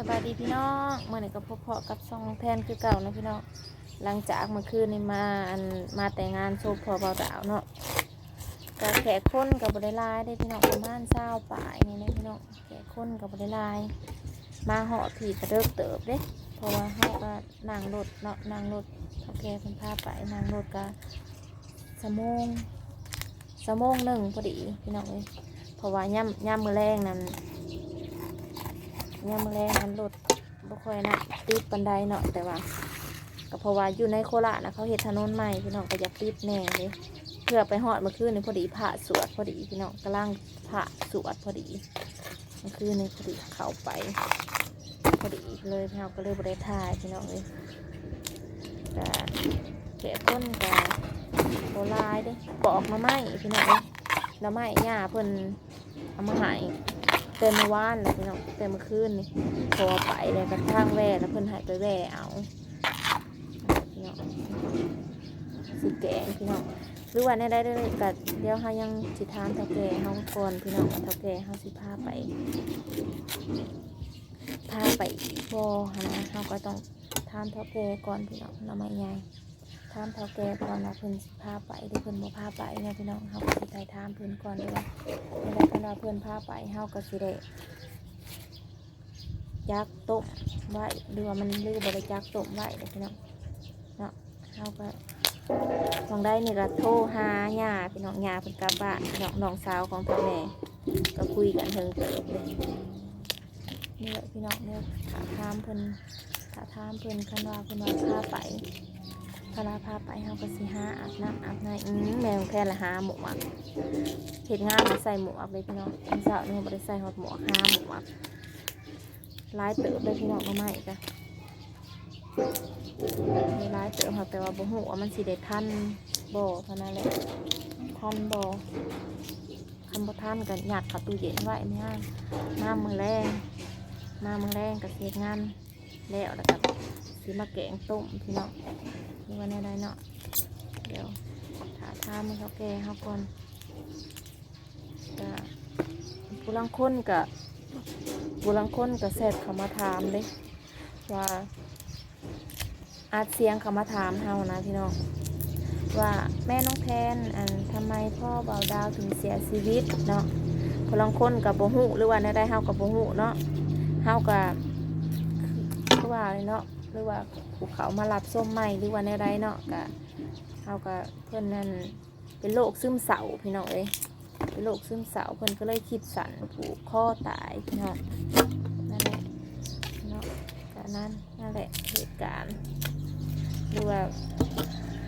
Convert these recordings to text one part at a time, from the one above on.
สบายดีพี่น้องเมื่อไหร่ก็พบเพาะกับซองแทนคือเก่านะพี่น้องหลังจากเมื่อคืนนี้มาอันมาแต่งงานโซพอเบาดาวเนาะกแขกคนกับบริลายได้พี่น้องประมาณเศร้าป่ายนี่นะพี่น้องแขกคนกับบริลาย มาเหาะผีกระเดิกเติบเด้เพราะว่าเขาก็นั่งรถเนาะนั่งรถเท่าแก่เพิ่นพาไปนั่งรถก็สมงสมงหนึ่งพอดีพี่น้องเลยเพราะว่าย่ำย่ำมือแรงนั้น ยามมื้อแรงนั้นรถบ่ค่อยนะติดปันไดเนาะแต่ว่าก็เพราะว่าอยู่ในโคราชนะเขาเฮ็ดถนนใหม่พี่น้องก็อยากติดแน่เลยเพื่อไปฮอดเมื่อคืนนี่พอดีพระสวดพอดีพี่น้องกำลังพระสวดพอดีเมื่อคืนนี่พอดีเข้าไป พอดีเลยพี่น้องก็เลยบ่ได้ถ่ายพี่น้องเลยก็แกะพ้นก็โบรายเด้ปอกมาไหมพี่น้องเอ้ยแล้วไม้ย่าเพิ่นเอามาให้ เต็มเมื่อวานเลยพี่น้องเต็มเมื่อคืนนี่โทรไปเลยกระทั่งแว่แล้วเพิ่นหายไปแว่เอาพี่น้องสิแกงพี่น้องหรือว่าในได้เลยกัเดี๋ยวเฮายังสิทามเท่าแก่เฮาก่อนพี่น้องเท่าแก่เฮาสิพาไปพาไปอีกบ่นะเฮาก็ต้องทามเท่าแก่ก่อนพี่น้องเราไม่ใหญ่ ทามเท่าแก่ก่อนว่าเพิ่นสิพาไปหรือเพิ่นบ่พาไปเนี่ยพี่น้องเฮาก็สิไปถามเพิ่นก่อนเด้อว่าเวลากันเราเพื่อนพาไปเฮาก็สิได้จักต้มไว้หรือว่ามันลือบริจักต้มไว้เด้อพี่น้องเนาะเฮาก็ลองได้นี่ก็โทรหาญาพี่น้องญาเพิ่นกลับบ้านพี่น้องน้องสาวของพ่อแม่ก็คุยกันเทิงเติบเลยนี่แหละพี่น้องเนี่ยถาถามเพิ่นถาถามเพิ่นคันว่าเพิ่นว่าพาไป พาลาพาไปเฮาก็สิหาอาบน้ำอาบในอืมแมวแค่ละหาหมูอะเห็ดงานมใส่หมวกเลยพี่น้องอันเสาร์นี่บริใส่หอดหมวกหาหมวกร้ายเติบเลยพี่น้องมาใหม่จ้ะมีร้ายเติบค่ะแต่ว่าบ่หูว่ามันสีเด็ดทันบ่เท่านั้นแหละทันบ่คันบ่ทันกันหยัดเขับตู้เย็นไว้ไม่ห้ามมามือแรงมามือแรงกับเฮ็ดงาน แล้วแล้วกับสีมาแกงต้มพี่น้องนี่ว่าแน่ได้เนาะเดี๋ยวถาทามันเขาแก่เขาก่อนก็ผู้ลังค้นกับผู้ลังค้นกับเสร็จเขามาถามเลยว่าอาจเสียงเขามาถามเฮานะพี่น้องว่าแม่น้องแทนอันทำไมพ่อเบาดาวถึงเสียชีวิตเนาะผู้ลังคนกับโบหูหรือว่าในได้เฮากับโบหูเนาะเฮากับ เลยเนาะหรือว่าภูเขามารับส้มใหม่หรือว่าในได้เนาะกับเฮากับเพื่อนนั่นเป็นโรคซึมเศร้าพี่น้องเอ้ยเป็นโรคซึมเศร้าเพิ่อนก็เลยคิดสั่นผูกข้อตายพี่น้องนั่นแหละเนาะก็นั้นนั่นแหละเหตุการณ์หรือว่า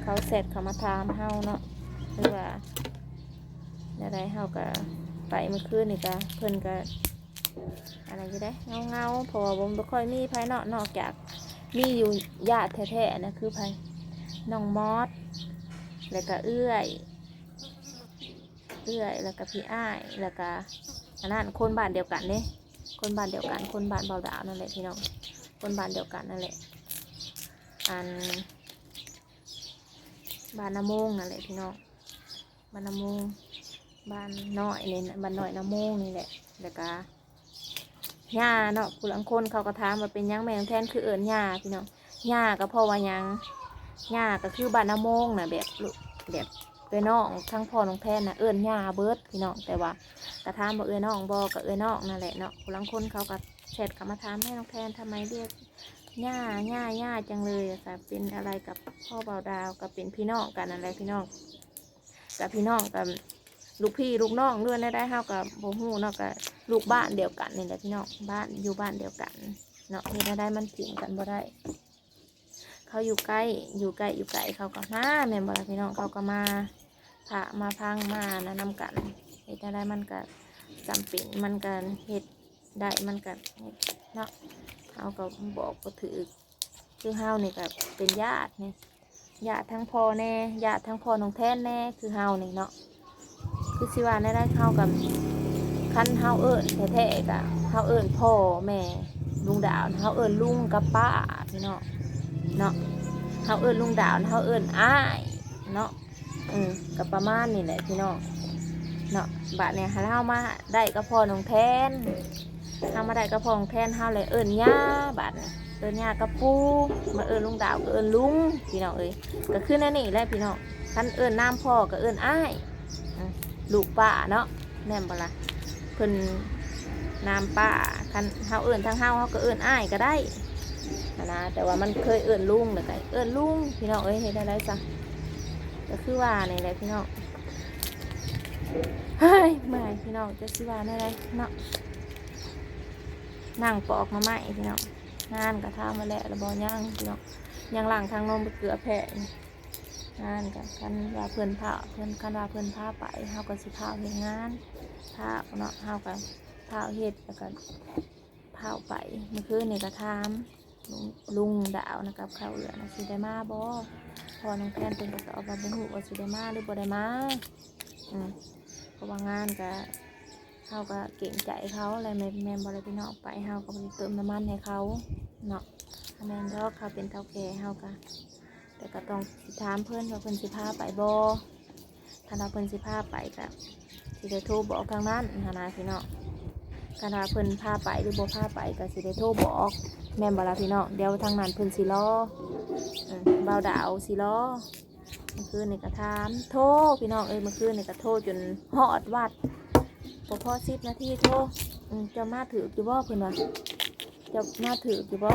เขาเสร็จเขามาถามเฮาเนาะหรือว่าอะไรเฮาก็ไปเมื่อคืนนี่ก็เพิ่อนก็ อะไรก็ได้เงาเงาพราะว่าผมไม่ค่อยมีภายนอกนอกจากมีอยู่ญาติแท้ๆนะคือภายน้องมอสแล้วก็เอื้อย เอื้อยแล้วก็พี่อ้ายแล้วก็อันนั้นคนบ้านเดียวกันเนี่ยคนบ้านเดียวกันคนบ้านเบาดาวนั่นแหละพี่น้องคนบ้านเดียวกันนั่นแหละอันบ้านน้ำมงนั่นแหละพี่น้องบ้านน้ำมงบ้านน้อยเนี่ยบ้านน้อยน้ำมงนี่แหละแล้วก็ ย่าเนาะผู้ลังคนเขาก็ถามว่าเป็นยังแมงแทนคือเอิญย่าพี่น้องย่าก็พราะว่ายังย่าก็คือบ้านน้ำโมงนะแบบแบบเอ้ยน้องทั้งพ่อน้องแทนนะเอื้อนย่าเบิดพี่น้องแต่ว่ากระทามบอกเอ้ยน้องบอกกับเอ้ยน้องนั่นแหละเนาะผู้ลังคนเขาก็แชทกลับมาถามให้น้องแทนทำไมเรียกย่าย่าย่าจังเลยอะค่ะเป็นอะไรกับพ่อเบาดาวกับเป็นพี่น้องกันอะไรพี่น้องกับพี่น้องกับ ลูกพี่ลูกน้องเลื่อนได้ได้เท่ากับโบฮูเนาะกับลูกบ้านเดียวกันนี่แหละพี่น้องบ้านอยู่บ้านเดียวกันเนาะเฮ็ดให้ได้มันถิ่มกันบ่ได้เขาอยู่ใกล้อยู่ใกล้อยู่ไกลเขาก็มาแม่นบ่ล่ะพี่น้องเขาก็มาพระมาพังมานะนำกันเฮ็ดได้มันก็จำเป็นมันก็เฮ็ดได้มันก็เฮ็ดเนาะเฮาก็บอกก็ถือคือเฮานี่ก็เป็นญาตินี่ญาติทั้งพ่อแน่ญาติทั้งพ่อน้องแท้นแน่คือเฮานี่เนาะ คือสิว่าได้ได้เฮากับคันเฮาเอิ้นแท้ๆก็เฮาเอิ้นพ่อแม่ลุงดาวเฮาเอิ้นลุงกับป้าพี่น้องเนาะเฮาเอิ้นลุงดาวเฮาเอิ้นอ้ายเนาะอืมกับประมาณนี่แหละพี่น้องเนาะบาทเนี่ยหาเล่ามาได้ก็พอน้องแทนทำมาได้กระพองแทนเฮาเลยเอิญย่าบาดเอิญย่ากระปูมาเอิญลุงดาวก็เอิญลุงพี่น้องเอ้ยก็คือนั่นนี่แหละพี่น้องคันเอิญน้ำพ่อก็เอิญอ้าย ลูกป้าเนาะแม่นบ่ละเพิ่นน้ำป้าคันเฮาเอิญทั้งเฮาเฮาก็เอิญอ้ายก็ได้นะนะแต่ว่ามันเคยเอิญลุงเลยก็เอิญลุงพี่น้องเอ้ยเฮ็ดได้ไรซะก็คือว่านี่แหละพี่น้องเฮ้ยมื่พี่น้องจะสิว่าได้ไรเนาะนั่งปอกมาไหมพี่น้องงานกระทามาแล้วแล้วบอย่างพี่น้องยังหลังทางนมไปเกลือแผ่ งานกับคันว่าเพื่อนพาเพื่อนคันว่าเพื่อนพาไปเฮาก็สิพาเฮ็ดงานพาเนาะเฮาก็พาเฮ็ดแล้วก็พาไปเมื่อคืนนี่ก็ถามลุงลุงดาวนะครับเขาวเหลือนะสิได้มาบ่พอน้องแทนเป็นก็ตอบว่าบ่ฮู้ว่าสิได้มาหรือบ่ได้มาอืมเพราะว่างานก็เขาก็เก่งใจเขาอะไรแม่แม่บริพี่น้องไปเขาก็บริเติมน้ำมันให้เขาเนาะคะแนนดอกเขาเป็นเท่าแก่เขาก็ แต่ก็ต้องสิถามเพื่อนว่าเพื่อนสิพาไปบอถ้าเราเพื่อนสิพาไปก็สิได้โทรบอกทางนั้นนะนะพี่น้องการาเพื่อนพาไปหรือบ่พาไปก็สิได้โทรบอกแม่นบลาพี่น้องเดี๋ยวทางนั้นเพื่อนสิรอเอเบาวดาวสิรอเมื่อคืนนี่ก็ถามโทรพี่น้องเอ้ยเมื่อคืนนี่ก็โทรจนหอดวัดพอพอสิบนาทีโทรจะมาถืออยู่บ่เพิ่อนว่าจะมาถืออยู่บ่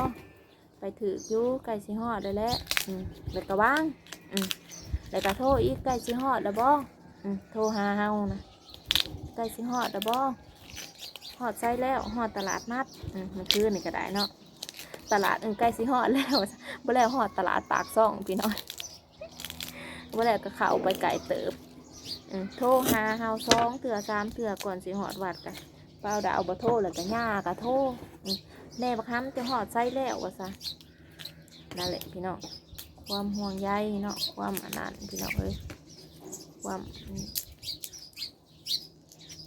ไปถืออยู่ไก่สิฮอดเลยและอืมแล้วก็ว่างอืมแล้วก็โทรอีกไก่สิฮอดแล้วบ่อืมโทรหาเฮานะไก่สิฮอดแล้วบ่ฮอดใส่แล้วฮอดตลาดนัดอืมมันคือนี่ก็ได้เนาะตลาดอืมไก่สิฮอดแล้วบ่แล้วฮอดตลาดปากซ่องพี่น้องบ่แล้วก็เข้าไปไก่เติบอืมโทรหาเฮาสองเถื่อสามเถื่อก่อนสิหอดวัดกันเปล่าดาวบ่โทรแล้วก็ย่าก็โทรอืม แน่บักคำจะหอดไส้แล้วว่าซะนั่นแหละพี่น้องความห่วงใยเนาะความอนนั้นพี่น้องเอ้ยความอืม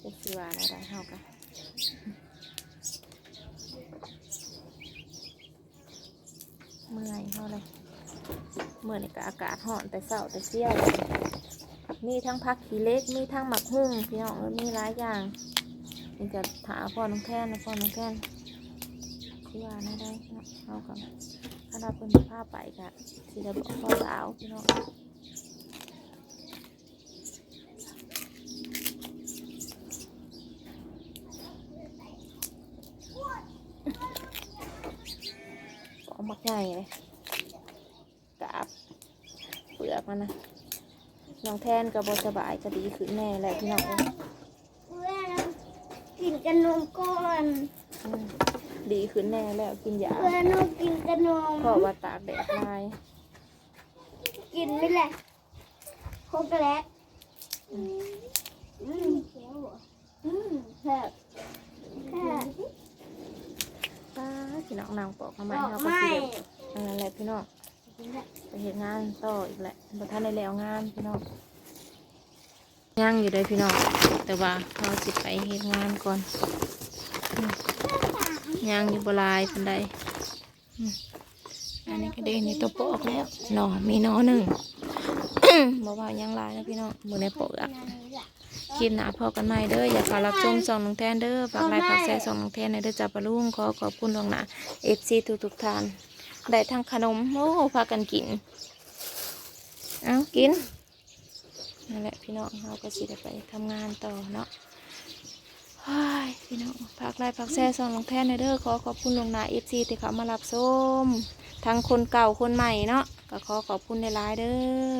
จะสิว่าอะไรเฮากันเมื่อยเฮาเลยเมื่อนี่ก็อากาศร้อนแต่เศร้าแต่เสี้ยวมีทั้งพักขี้เล็กมีทั้งหมักหุ่งพี่น้องเอ้ยมีหลายอย่างนี่จะถาพ่อน้องแท่นนะพ่อน้องแท่น ที่ว่าไม่ได้เนาะเอากับถ้าเราเป็นผ้าไปกะสิได้บอกพ่อสาวพี่น้องเอามักใหญ่เลยกราบเปลือกมันนะน้องแทนกับบสบายก็ดีขึ้นแน่แหละพี่น้องเอ้ยเพื่อนกินขนมก่อนอืม ดีขึ้นแน่แล้วกินยาเพื่อนหนูกินขนมเพราะว่าตากแดดลายกินไม่แหละโคกแลตอืมอืมเขียวเหรออืมแซ่บแซ่บป้าพี่น้องนางปอกมาใหม่ดอกเขาก็ไม้สิได้อันนั้นแหละพี่น้องไปเห็นงานต่ออีกแหละบ่ทันได้แล้วงานพี่น้องย่างอยู่เลยพี่น้องแต่ว่าเราสิไปเฮ็ดงานก่อนอืม ยางอยู่บลายปันใดอันนี้ก็เด้นี่ตัวปอกแล้วหนอมีหนอหนึ่งบ่ว่ายังลายนะพี่น้องบ่ได้ปกอะคลิปหนาพอกันใหม่เด้ออย่าขอรับชมสองน้องแทนเด้อฝากไลค์ฝากแชร์สองน้องแทนในเด้อจับปลาลุงขอขอบคุณดวงหนาเอฟซีทุกทุกท่านได้ทั้งขนมโอ้พากันกินเอากินนั่นแหละพี่น้องเราก็สิได้ไปทำงานต่อเนาะ พี่น้องพักไล่พักแซ่สองลงแทนในเด้อขอขอบคุณดวงนาเอฟซีที่เขามารับชมทั้งคนเก่าคนใหม่เนาะก็ขอขอบคุณในไลน์เด้อ